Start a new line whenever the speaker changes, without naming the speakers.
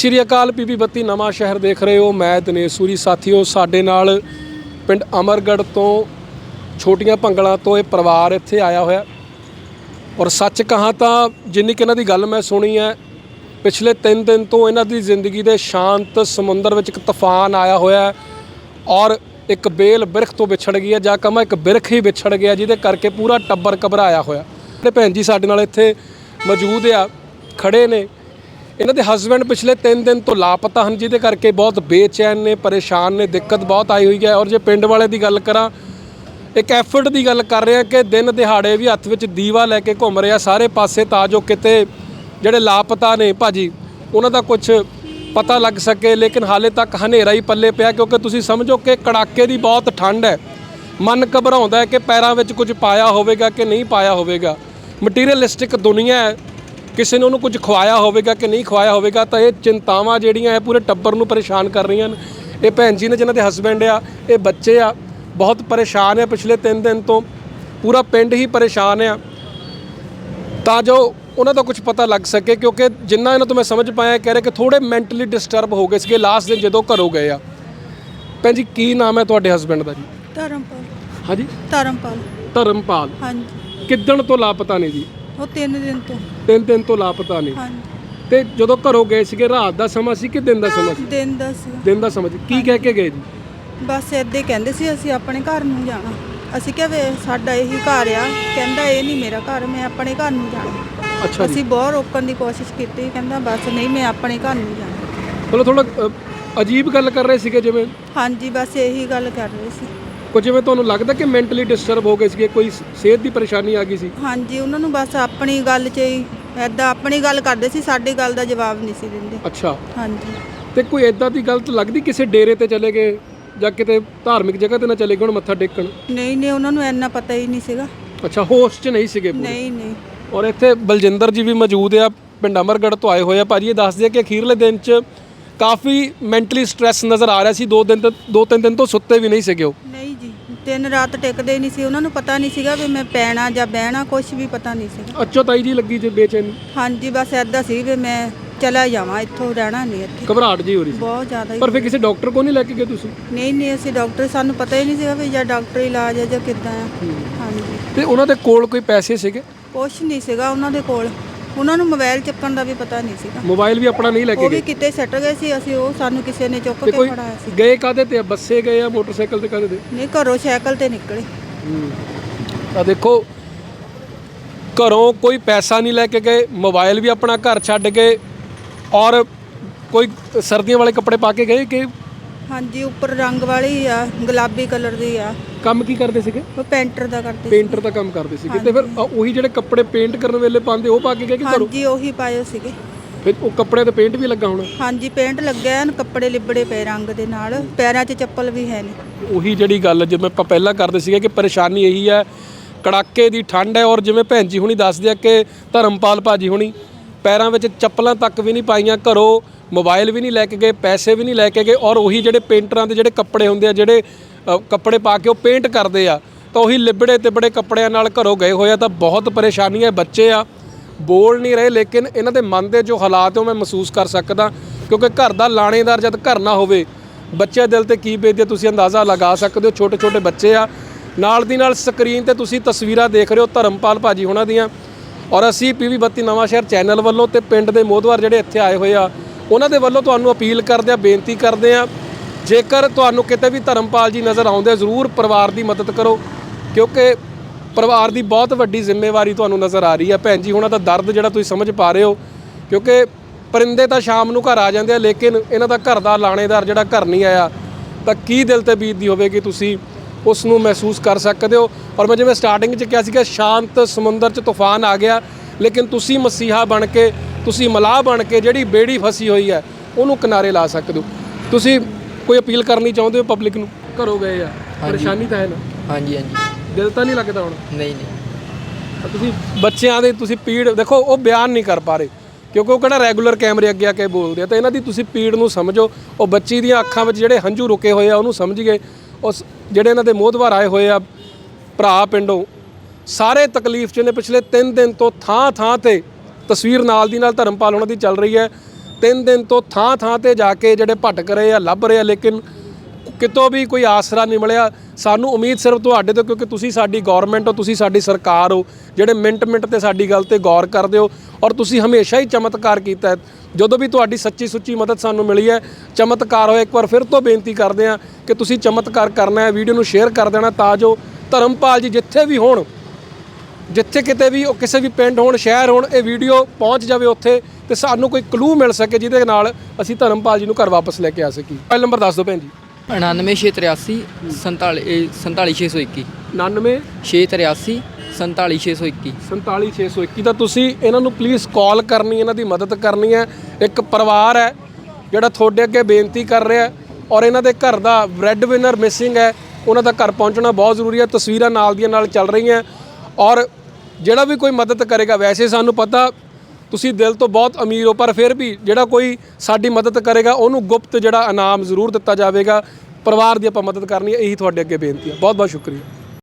ਸ਼੍ਰੀ ਅਕਾਲ PP ਬੱਤੀ, ਨਵਾਂ ਸ਼ਹਿਰ ਦੇਖ ਰਹੇ ਹੋ ਮੈਂ ਦਿਨੇਸ਼ ਸੂਰੀ। ਸਾਥੀਓ, ਸਾਡੇ ਨਾਲ ਪਿੰਡ ਅਮਰਗੜ੍ਹ ਤੋਂ ਛੋਟੀਆਂ ਭੰਗਲਾਂ ਤੋਂ ਇਹ ਪਰਿਵਾਰ ਇੱਥੇ ਆਇਆ ਹੋਇਆ। ਔਰ ਸੱਚ ਕਹਾਂ ਤਾਂ ਜਿੰਨੀ ਕਿ ਇਹਨਾਂ ਦੀ ਗੱਲ ਮੈਂ ਸੁਣੀ ਹੈ, ਪਿਛਲੇ 3 ਦਿਨ ਤੋਂ ਇਹਨਾਂ ਦੀ ਜ਼ਿੰਦਗੀ ਦੇ ਸ਼ਾਂਤ ਸਮੁੰਦਰ ਵਿੱਚ ਇੱਕ ਤੂਫਾਨ ਆਇਆ ਹੋਇਆ ਔਰ ਇੱਕ ਬੇਲ ਬਿਰਖ ਤੋਂ ਵਿਛੜ ਗਈ ਹੈ, ਜਾਂ ਕਮਾ ਇੱਕ ਬਿਰਖ ਹੀ ਵਿਛੜ ਗਿਆ, ਜਿਹਦੇ ਕਰਕੇ ਪੂਰਾ ਟੱਬਰ ਘਬਰਾਇਆ ਹੋਇਆ। ਤੇ ਭੈਣ ਜੀ, ਸਾਡੇ ਨਾਲ ਇੱਥੇ ਮੌਜੂਦ ਆ, ਖੜੇ ਨੇ। ਇਹਨਾਂ ਦੇ ਹਸਬੰਡ ਪਿਛਲੇ 3 ਦਿਨ ਤੋਂ ਲਾਪਤਾ ਹਨ, ਜਿਹਦੇ ਕਰਕੇ ਬਹੁਤ ਬੇਚੈਨ ਨੇ, ਪਰੇਸ਼ਾਨ ਨੇ, ਦਿੱਕਤ ਬਹੁਤ ਆਈ ਹੋਈ ਹੈ। ਔਰ ਜੇ ਪਿੰਡ ਵਾਲੇ ਦੀ ਗੱਲ ਕਰਾਂ, ਇੱਕ ਐਫਰਟ ਦੀ ਗੱਲ ਕਰ ਰਹੇ ਆ ਕਿ ਦਿਨ ਦਿਹਾੜੇ ਵੀ ਹੱਥ ਵਿੱਚ ਦੀਵਾ ਲੈ ਕੇ ਘੁੰਮ ਰਿਹਾ ਸਾਰੇ ਪਾਸੇ, ਤਾਂ ਜੋ ਕਿਤੇ ਜਿਹੜੇ ਲਾਪਤਾ ਨੇ ਭਾਜੀ, ਉਹਨਾਂ ਦਾ ਕੁਝ ਪਤਾ ਲੱਗ ਸਕੇ। ਲੇਕਿਨ ਹਾਲੇ ਤੱਕ ਹਨੇਰਾ ਹੀ ਪੱਲੇ ਪਿਆ, ਕਿਉਂਕਿ ਤੁਸੀਂ ਸਮਝੋ ਕਿ ਕੜਾਕੇ ਦੀ ਬਹੁਤ ਠੰਡ ਹੈ। ਮਨ ਘਬਰਾਉਂਦਾ ਹੈ ਕਿ ਪੈਰਾਂ ਵਿੱਚ ਕੁਝ ਪਾਇਆ ਹੋਵੇਗਾ ਕਿ ਨਹੀਂ ਪਾਇਆ ਹੋਵੇਗਾ। ਮਟੀਰੀਅਲਿਸਟਿਕ ਦੁਨੀਆ ਹੈ। ਕਿਸੇ ਨੇ ਉਹਨੂੰ ਕੁਝ ਖਵਾਇਆ ਹੋਵੇਗਾ ਕਿ ਨਹੀਂ ਖਵਾਇਆ ਹੋਵੇਗਾ ਤਾਂ ਇਹ ਚਿੰਤਾਵਾਂ ਜਿਹੜੀਆਂ ਇਹ ਪੂਰੇ ਟੱਬਰ ਨੂੰ ਪਰੇਸ਼ਾਨ ਕਰ ਰਹੀਆਂ ਨੇ। ਇਹ ਭੈਣ ਜੀ ਨੇ ਜਿਨ੍ਹਾਂ ਦੇ ਹਸਬੈਂਡ ਆ ਇਹ ਬੱਚੇ ਆ ਬਹੁਤ ਪਰੇਸ਼ਾਨ ਹੈ ਪਿਛਲੇ 3 ਦਿਨ ਤੋਂ। ਪੂਰਾ ਪਿੰਡ ਹੀ ਪਰੇਸ਼ਾਨ ਆ। ਤਾਂ ਜੋ ਉਹਨਾਂ ਦਾ ਕੁਝ ਪਤਾ ਲੱਗ ਸਕੇ ਕਿਉਂਕਿ ਜਿੰਨਾ ਇਹਨਾਂ ਤੋਂ ਮੈਂ ਸਮਝ ਪਾਇਆ ਕਹਿ ਰਹੇ ਕਿ ਥੋੜੇ ਮੈਂਟਲੀ ਡਿਸਟਰਬ ਹੋ ਗਏ ਸੀਗੇ ਲਾਸਟ ਦਿਨ ਜਦੋਂ ਘਰੋਂ ਗਏ ਆ। ਭੈਣ ਜੀ ਕੀ ਨਾਮ ਹੈ ਤੁਹਾਡੇ ਹਸਬੈਂਡ ਦਾ ਜੀ?
ਧਰਮਪਾਲ।
ਹਾਂਜੀ?
ਧਰਮਪਾਲ।
ਧਰਮਪਾਲ।
ਹਾਂਜੀ।
ਕਿੱਦਣ ਤੋਂ ਲਾਪਤਾ ਨੇ ਜੀ?
ਉਹ ਤਿੰਨ ਦਿਨ ਤੋਂ।
ਤਿੰਨ ਦਿਨ ਤੋਂ ਲਾਪਤਾ ਨੇ
ਹਾਂਜੀ।
ਤੇ ਜਦੋਂ ਘਰੋਂ ਗਏ ਸੀਗੇ ਰਾਤ ਦਾ ਸਮਾਂ ਸੀ ਕਿ ਦਿਨ ਦਾ ਸਮਾਂ ਸੀ?
ਦਿਨ ਦਾ ਸੀ।
ਦਿਨ ਦਾ ਸਮਾਂ ਸੀ। ਕੀ ਕਹਿ ਕੇ ਗਏ ਜੀ?
ਬਸ ਏਦਾਂ ਹੀ ਕਹਿੰਦੇ ਸੀ ਅਸੀਂ ਆਪਣੇ ਘਰ ਨੂੰ ਜਾਣਾ। ਅਸੀਂ ਕਿਹਾ ਵੇ ਸਾਡਾ ਇਹੀ ਘਰ ਆ। ਕਹਿੰਦਾ ਇਹ ਨਹੀਂ ਮੇਰਾ ਘਰ ਮੈਂ ਆਪਣੇ ਘਰ ਨੂੰ ਜਾਣਾ।
ਅੱਛਾ ਜੀ।
ਅਸੀਂ ਬਹੁਤ ਰੋਕਣ ਦੀ ਕੋਸ਼ਿਸ਼ ਕੀਤੀ। ਕਹਿੰਦਾ ਬਸ ਨਹੀਂ ਮੈਂ ਆਪਣੇ ਘਰ ਨੂੰ ਜਾਣਾ।
ਮਤਲਬ ਥੋੜਾ ਅਜੀਬ ਗੱਲ ਕਰ ਰਹੇ ਸੀਗੇ ਜਿਵੇਂ?
ਹਾਂਜੀ ਬਸ ਇਹੀ ਗੱਲ ਕਰ ਰਹੇ ਸੀ।
ਕੁਝ ਜਿਵੇਂ ਤੁਹਾਨੂੰ ਲੱਗਦਾ ਕਿ ਮੈਂਟਲੀ ਡਿਸਟਰਬ ਹੋ ਗਏ ਸੀਗੇ? ਕੋਈ ਸ- ਸਿਹਤ ਦੀ ਪਰੇਸ਼ਾਨੀ ਆ ਗਈ ਸੀ?
ਹਾਂਜੀ ਉਹਨਾਂ ਨੂੰ ਬਸ ਆਪਣੀ ਗੱਲ 'ਚ ਹੀ ਐਦਾਂ ਆਪਣੀ ਗੱਲ ਕਰਦੇ ਸੀ ਸਾਡੀ ਗੱਲ ਦਾ ਜਵਾਬ ਨਹੀਂ ਸੀ ਦਿੰਦੇ।
ਅੱਛਾ।
ਹਾਂਜੀ।
ਤੇ ਕੋਈ ਐਦਾਂ ਦੀ ਗੱਲ ਤਾਂ ਲੱਗਦੀ ਕਿਸੇ ਡੇਰੇ ਤੇ ਚਲੇ ਗਏ ਜਾਂ ਕਿਤੇ ਧਾਰਮਿਕ ਜਗ੍ਹਾ ਤੇ ਨਾ ਚਲੇ ਗਏ ਹੁਣ ਮੱਥਾ ਟੇਕਣ?
ਨਹੀਂ ਨਹੀਂ ਉਹਨਾਂ ਨੂੰ ਇੰਨਾ ਪਤਾ ਹੀ ਨਹੀਂ ਸੀਗਾ।
ਅੱਛਾ ਹੋਸ਼ 'ਚ ਨਹੀਂ ਸੀਗੇ ਪੂਰੇ?
ਨਹੀਂ ਨਹੀਂ।
ਔਰ ਇੱਥੇ ਬਲਜਿੰਦਰ ਜੀ ਵੀ ਮੌਜੂਦ ਆ ਪਿੰਡ ਅਮਰਗੜ੍ਹ ਤੋਂ ਆਏ ਹੋਏ ਆ। ਭਾਜੀ ਇਹ ਦੱਸਦੇ ਆ ਕਿ ਅਖੀਰਲੇ ਦਿਨ 'ਚ ਕਾਫੀ ਮੈਂਟਲੀ ਸਟ੍ਰੈਸ ਨਜ਼ਰ ਆ ਰਿਹਾ ਸੀ ਦੋ ਦਿਨ ਤੋਂ ਦੋ ਤਿੰਨ ਦਿਨ ਤੋਂ ਸੁੱਤੇ ਵੀ ਨਹੀਂ ਸੀਗੇ ਉਹ।
ਤਿੰਨ ਰਾਤ ਟਿਕਦੇ ਨਹੀਂ ਸੀ ਉਹਨਾਂ ਨੂੰ ਪਤਾ ਨਹੀਂ ਸੀਗਾ ਵੀ ਮੈਂ ਪੈਣਾ ਜਾਂ ਬਹਿਣਾ ਕੁਝ ਵੀ ਪਤਾ ਨਹੀਂ ਸੀਗਾ।
ਅੱਛਾ ਤਾਈ ਜੀ ਲੱਗੀ ਜੇ ਬੇਚੈਨੀ।
ਹਾਂਜੀ ਬਸ ਐਦਾਂ ਸੀ ਵੀ ਮੈਂ ਚਲਾ ਜਾਵਾਂ ਇੱਥੋਂ ਰਹਿਣਾ ਨਹੀਂ ਇੱਥੇ।
ਘਬਰਾਹਟ ਜੀ ਹੋ ਰਹੀ ਸੀ।
ਬਹੁਤ ਜ਼ਿਆਦਾ ਹੀ
ਪਰ ਫਿਰ ਕਿਸੇ ਡਾਕਟਰ ਕੋਲ ਨਹੀਂ ਲੈ ਕੇ ਗਏ ਤੁਸੀਂ?
ਨਹੀਂ ਨਹੀਂ ਅਸੀਂ ਡਾਕਟਰ ਸਾਨੂੰ ਪਤਾ ਹੀ ਨਹੀਂ ਸੀਗਾ ਵੀ ਜਾਂ ਡਾਕਟਰੀ ਇਲਾਜ ਹੈ ਜਾਂ ਕਿੱਦਾਂ ਆ ਹਾਂਜੀ।
ਤੇ ਉਹਨਾਂ ਦੇ ਕੋਲ ਕੋਈ ਪੈਸੇ ਸੀਗੇ?
ਕੁਛ ਨਹੀਂ ਸੀਗਾ ਉਹਨਾਂ ਦੇ ਕੋਲ। ਉਹਨਾਂ ਨੂੰ ਮੋਬਾਈਲ ਚੱਕਣ ਦਾ ਵੀ ਪਤਾ ਨਹੀਂ ਸੀਗਾ।
ਮੋਬਾਈਲ ਵੀ ਆਪਣਾ ਨਹੀਂ ਲੈ ਕੇ
ਉਹ ਵੀ
ਗਏ।
ਕਿਤੇ ਸੱਟ ਗਏ ਸੀ ਅਸੀਂ ਉਹ ਸਾਨੂੰ ਕਿਸੇ ਨੇ ਚੁੱਕ
ਤੇ
ਕੇ
ਕੋਈ
ਫੜਾਇਆ ਸੀ।
ਗਏ ਕਾਦੇ ਤੇ ਆ? ਬੱਸੇ ਗਏ ਆ ਮੋਟਰਸਾਈਕਲ ਤੇ ਕਾਦੇ ਤੇ?
ਨਹੀਂ ਘਰੋਂ ਸਾਈਕਲ ਤੇ ਨਿਕਲੇ।
ਤਾਂ ਦੇਖੋ ਘਰੋਂ ਕੋਈ ਪੈਸਾ ਨਹੀਂ ਲੈ ਕੇ ਗਏ ਮੋਬਾਈਲ ਵੀ ਆਪਣਾ ਘਰ ਛੱਡ ਗਏ ਔਰ ਕੋਈ ਸਰਦੀਆਂ ਵਾਲੇ ਕੱਪੜੇ ਪਾ ਕੇ ਗਏ ਕਿ
ਹਾਂਜੀ ਉੱਪਰ ਰੰਗ ਵਾਲੀ ਆ ਗੁਲਾਬੀ ਕਲਰ ਦੀ ਆ।
ਕੰਮ ਕੀ ਕਰਦੇ ਸੀਗੇ?
ਉਹ ਪੈਂਟਰ ਦਾ ਕਰਦੇ ਸੀ
ਪੇਂਟਰ ਦਾ ਕੰਮ ਕਰਦੇ ਸੀਗੇ। ਤੇ ਫਿਰ ਅ- ਉਹੀ ਜਿਹੜੇ ਕੱਪੜੇ ਪੇਂਟ ਕਰਨ ਵੇਲੇ ਪਾਉਂਦੇ ਉਹ ਪਾ ਕੇ ਗਏ ਕਿ ਘਰੋਂ?
ਹਾਂਜੀ ਉਹੀ ਪਾਏ ਸੀਗੇ।
ਫਿਰ ਉਹ ਕੱਪੜੇ ਤੇ ਪੇਂਟ ਵੀ ਲੱਗਾ ਹੋਣਾ?
ਹਾਂਜੀ ਪੇਂਟ ਲੱਗਿਆ ਹਨ ਕੱਪੜੇ ਲਿਬੜੇ ਪਏ ਰੰਗ ਦੇ ਨਾਲ। ਪੈਰਾਂ 'ਚ ਚੱਪਲ ਵੀ ਹੈ ਨਹੀਂ।
ਉਹੀ ਜਿਹੜੀ ਗੱਲ ਜਿਵੇਂ ਆਪਾਂ ਪਹਿਲਾਂ ਕਰਦੇ ਸੀਗੇ ਕਿ ਪਰੇਸ਼ਾਨੀ ਇਹੀ ਹੈ ਕੜਾਕੇ ਦੀ ਠੰਡ ਹੈ ਔਰ ਜਿਵੇਂ ਭੈਣ ਜੀ ਹੁਣੀ ਦੱਸਦੇ ਆ ਕਿ ਧਰਮਪਾਲ ਭਾਜੀ ਹੁਣੀ ਪੈਰਾਂ ਵਿੱਚ ਚੱਪਲਾਂ ਤੱਕ ਵੀ ਨਹੀਂ ਪਾਈਆਂ ਘਰੋਂ ਮੋਬਾਈਲ ਵੀ ਨਹੀਂ ਲੈ ਕੇ ਗਏ, ਪੈਸੇ ਵੀ ਨਹੀਂ ਲੈ ਕੇ ਗਏ ਔਰ ਉਹੀ ਜਿਹੜੇ ਪੇਂਟਰਾਂ ਦੇ ਜਿਹੜੇ ਕੱਪੜੇ ਹੁੰਦੇ ਆ, ਜਿਹੜੇ ਕੱਪੜੇ ਪਾ ਕੇ ਉਹ ਪੇਂਟ ਕਰਦੇ ਆ, ਤਾਂ ਉਹੀ ਲਿਬੜੇ ਤਿਬੜੇ ਕੱਪੜਿਆਂ ਨਾਲ ਘਰੋਂ ਗਏ ਹੋਏ ਆ ਤਾਂ ਬਹੁਤ ਪਰੇਸ਼ਾਨੀ ਹੈ, ਬੱਚੇ ਆ, ਬੋਲ ਨਹੀਂ ਰਹੇ ਲੇਕਿਨ ਇਹਨਾਂ ਦੇ ਮਨ ਦੇ ਜੋ ਹਾਲਾਤ ਉਹ ਮੈਂ ਮਹਿਸੂਸ ਕਰ ਸਕਦਾ ਕਿਉਂਕਿ ਘਰ ਦਾ ਲਾਣੇਦਾਰ ਜਦ ਘਰ ਨਾ ਹੋਵੇ ਬੱਚੇ ਦਿਲ ਤੇ ਕੀ ਬੀਤਦੀ ਤੁਸੀਂ ਅੰਦਾਜ਼ਾ ਲਗਾ ਸਕਦੇ ਹੋ ਛੋਟੇ ਛੋਟੇ ਬੱਚੇ ਆ, ਨਾਲ ਦੀ ਨਾਲ ਸਕਰੀਨ ਤੇ ਤੁਸੀਂ ਤਸਵੀਰਾਂ ਦੇਖ ਰਹੇ ਹੋ, ਧਰਮਪਾਲ ਭਾਜੀ ਉਹਨਾਂ ਦੀਆਂ, ਔਰ ਅਸੀਂ ਪੀਵੀ ਬੱਤੀ ਨਵਾਂ ਸ਼ਹਿਰ ਚੈਨਲ ਵੱਲੋਂ ਤੇ ਪਿੰਡ ਦੇ ਮੋਹਦਵਾਰ ਜਿਹੜੇ ਇੱਥੇ ਆਏ ਹੋਏ ਆ ਉਹਨਾਂ ਦੇ ਵੱਲੋਂ ਤੁਹਾਨੂੰ ਅਪੀਲ ਕਰਦੇ ਆ, ਬੇਨਤੀ ਕਰਦੇ ਆ, ਜੇਕਰ ਤੁਹਾਨੂੰ ਕਿਤੇ ਵੀ ਧਰਮਪਾਲ ਜੀ ਨਜ਼ਰ ਆਉਂਦੇ ਜ਼ਰੂਰ ਪਰਿਵਾਰ ਦੀ ਮਦਦ ਕਰੋ, ਕਿਉਂਕਿ ਪਰਿਵਾਰ ਦੀ ਬਹੁਤ ਵੱਡੀ ਜ਼ਿੰਮੇਵਾਰੀ ਤੁਹਾਨੂੰ ਨਜ਼ਰ ਆ ਰਹੀ ਹੈ ਭੈਣ ਜੀ, ਉਹਨਾਂ ਦਾ ਦਰਦ ਜਿਹੜਾ ਤੁਸੀਂ ਸਮਝ ਪਾ ਰਹੇ ਹੋ, ਕਿਉਂਕਿ ਪਰਿੰਦੇ ਤਾਂ ਸ਼ਾਮ ਨੂੰ ਘਰ ਆ ਜਾਂਦੇ ਆ, ਲੇਕਿਨ ਇਹਨਾਂ ਦਾ ਘਰ ਦਾ ਲਾਣੇਦਾਰ ਜਿਹੜਾ ਘਰ ਨਹੀਂ ਆਇਆ, ਤਾਂ ਕੀ ਦਿਲ ਤੇ ਬੀਤਦੀ ਹੋਵੇਗੀ ਤੁਸੀਂ ਉਸ ਨੂੰ ਮਹਿਸੂਸ ਕਰ ਸਕਦੇ ਹੋ? ਔਰ ਮੈਂ ਜਿਵੇਂ ਸਟਾਰਟਿੰਗ 'ਚ ਕਿਹਾ ਸੀਗਾ ਸ਼ਾਂਤ ਸਮੁੰਦਰ 'ਚ ਤੂਫਾਨ ਆ ਗਿਆ, ਲੇਕਿਨ ਤੁਸੀਂ ਮਸੀਹਾ ਬਣ ਕੇ ਤੁਸੀਂ ਮਲਾਹ ਬਣ ਕੇ ਜਿਹੜੀ ਬੇੜੀ ਫਸੀ ਹੋਈ ਹੈ ਉਹਨੂੰ ਕਿਨਾਰੇ ਲਾ ਸਕਦੇ ਹੋ। ਤੁਸੀਂ ਕੋਈ ਅਪੀਲ ਕਰਨੀ ਚਾਹੁੰਦੇ ਹੋ ਪਬਲਿਕ ਨੂੰ? ਘਰੋਂ ਗਏ ਆ ਪਰੇਸ਼ਾਨੀ ਤਾਂ ਹੈ ਨਾ?
ਹਾਂਜੀ ਹਾਂਜੀ।
ਦਿਲ ਤਾਂ ਨਹੀਂ ਲੱਗਦਾ ਹੁਣ?
ਨਹੀਂ ਨਹੀਂ।
ਤੁਸੀਂ ਬੱਚਿਆਂ ਦੇ ਤੁਸੀਂ ਪੀੜ ਦੇਖੋ ਉਹ ਬਿਆਨ ਨਹੀਂ ਕਰ ਪਾ ਰਹੇ। ਕਿਉਂਕਿ ਉਹ ਕਿਹੜਾ ਰੈਗੂਲਰ ਕੈਮਰੇ ਅੱਗੇ ਆ ਕੇ ਬੋਲਦੇ ਆ ਤਾਂ ਇਹਨਾਂ ਦੀ ਤੁਸੀਂ ਪੀੜ ਨੂੰ ਸਮਝੋ। ਉਹ ਬੱਚੀ ਦੀਆਂ ਅੱਖਾਂ ਵਿੱਚ ਜਿਹੜੇ ਹੰਝੂ ਰੁਕੇ ਹੋਏ ਆ ਉਹਨੂੰ ਸਮਝ ਗਏ। ਉਸ ਜਿਹੜੇ ਇਹਨਾਂ ਦੇ ਮੋਹਦਵਾਰ ਆਏ ਹੋਏ ਆ ਭਰਾ ਪਿੰਡੋਂ ਸਾਰੇ ਤਕਲੀਫ 'ਚ ਨੇ। ਪਿਛਲੇ 3 ਦਿਨ ਤੋਂ ਥਾਂ ਥਾਂ ਤੇ ਤਸਵੀਰ ਨਾਲ ਦੀ ਨਾਲ ਧਰਮਪਾਲ ਉਹਨਾਂ ਦੀ ਚੱਲ ਰਹੀ ਹੈ। ਤਿੰਨ ਦਿਨ ਤੋਂ ਥਾਂ ਥਾਂ ਤੇ ਜਾ ਕੇ ਜਿਹੜੇ ਭਟਕ ਰਹੇ ਆ, ਲੱਭ ਰਹੇ ਆ, ਲੇਕਿਨ ਕਿਤੋਂ ਵੀ ਕੋਈ ਆਸਰਾ ਨਹੀਂ ਮਿਲਿਆ। ਸਾਨੂੰ ਉਮੀਦ ਸਿਰਫ ਤੁਹਾਡੇ ਤੋਂ, ਕਿਉਂਕਿ ਤੁਸੀਂ ਸਾਡੀ ਗਵਰਨਮੈਂਟ ਹੋ, ਤੁਸੀਂ ਸਾਡੀ ਸਰਕਾਰ ਹੋ, ਜਿਹੜੇ ਮਿੰਟ ਮਿੰਟ ਤੇ ਸਾਡੀ ਗੱਲ ਤੇ ਗੌਰ ਕਰਦੇ ਹੋ ਔਰ ਤੁਸੀਂ ਹਮੇਸ਼ਾ ਹੀ ਚਮਤਕਾਰ ਕੀਤਾ ਜਦੋਂ ਵੀ ਤੁਹਾਡੀ ਸੱਚੀ ਸੁੱਚੀ ਮਦਦ ਸਾਨੂੰ ਮਿਲੀ ਹੈ, ਚਮਤਕਾਰ ਹੋਇਆ ਇੱਕ ਵਾਰ ਫਿਰ ਤੋਂ ਬੇਨਤੀ ਕਰਦੇ ਹਾਂ ਕਿ ਤੁਸੀਂ ਚਮਤਕਾਰ ਕਰਨਾ ਹੈ, ਵੀਡੀਓ ਨੂੰ ਸ਼ੇਅਰ ਕਰ ਦੇਣਾ ਤਾਂ ਜੋ ਧਰਮਪਾਲ ਜੀ ਜਿੱਥੇ ਵੀ ਹੋਣ ਜਿੱਥੇ ਕਿਤੇ ਵੀ ਉਹ ਕਿਸੇ ਵੀ ਪਿੰਡ ਹੋਣ ਸ਼ਹਿਰ ਹੋਣ ਇਹ ਵੀਡੀਓ ਪਹੁੰਚ ਜਾਵੇ ਉੱਥੇ ਤੇ ਸਾਨੂੰ ਕੋਈ ਕਲੂ ਮਿਲ ਸਕੇ ਜਿਹਦੇ ਨਾਲ ਅਸੀਂ ਧਰਮਪਾਲ ਜੀ ਨੂੰ ਘਰ ਵਾਪਸ ਲੈ ਕੇ ਆ ਸਕੀਏ। ਮੋਬਾਈਲ ਨੰਬਰ ਦੱਸ ਦਿਓ ਭੈਣ ਜੀ।
99683 47621
99
683 47621
47621 ਤਾਂ ਤੁਸੀਂ ਇਹਨਾਂ ਨੂੰ ਪਲੀਜ਼ ਕਾਲ ਕਰਨੀ ਇਹਨਾਂ ਦੀ ਮਦਦ ਕਰਨੀ ਹੈ। ਇੱਕ ਪਰਿਵਾਰ ਹੈ ਜਿਹੜਾ ਤੁਹਾਡੇ ਅੱਗੇ ਬੇਨਤੀ ਕਰ ਰਿਹਾ ਔਰ ਇਹਨਾਂ ਦੇ ਘਰ ਦਾ ਬ੍ਰੈਡ ਵਿਨਰ ਮਿਸਿੰਗ ਹੈ। ਉਹਨਾਂ ਦਾ ਘਰ ਪਹੁੰਚਣਾ ਬਹੁਤ ਜ਼ਰੂਰੀ ਹੈ ਤਸਵੀਰਾਂ ਨਾਲ ਦੀਆਂ ਨਾਲ ਚੱਲ ਰਹੀਆਂ। ਔਰ ਜਿਹੜਾ ਵੀ ਕੋਈ ਮਦਦ ਕਰੇਗਾ, ਵੈਸੇ ਸਾਨੂੰ ਪਤਾ ਤੁਸੀਂ ਦਿਲ ਤੋਂ ਬਹੁਤ ਅਮੀਰ ਹੋ, ਪਰ ਫਿਰ ਵੀ ਜਿਹੜਾ ਕੋਈ ਸਾਡੀ ਮਦਦ ਕਰੇਗਾ, ਉਹਨੂੰ ਗੁਪਤ ਜਿਹੜਾ ਇਨਾਮ ਜ਼ਰੂਰ ਦਿੱਤਾ ਜਾਵੇਗਾ। ਪਰਿਵਾਰ ਦੀ ਆਪਾਂ ਮਦਦ ਕਰਨੀ ਹੈ, ਇਹੀ ਤੁਹਾਡੇ ਅੱਗੇ ਬੇਨਤੀ ਹੈ। ਬਹੁਤ ਬਹੁਤ ਸ਼ੁਕਰੀਆ।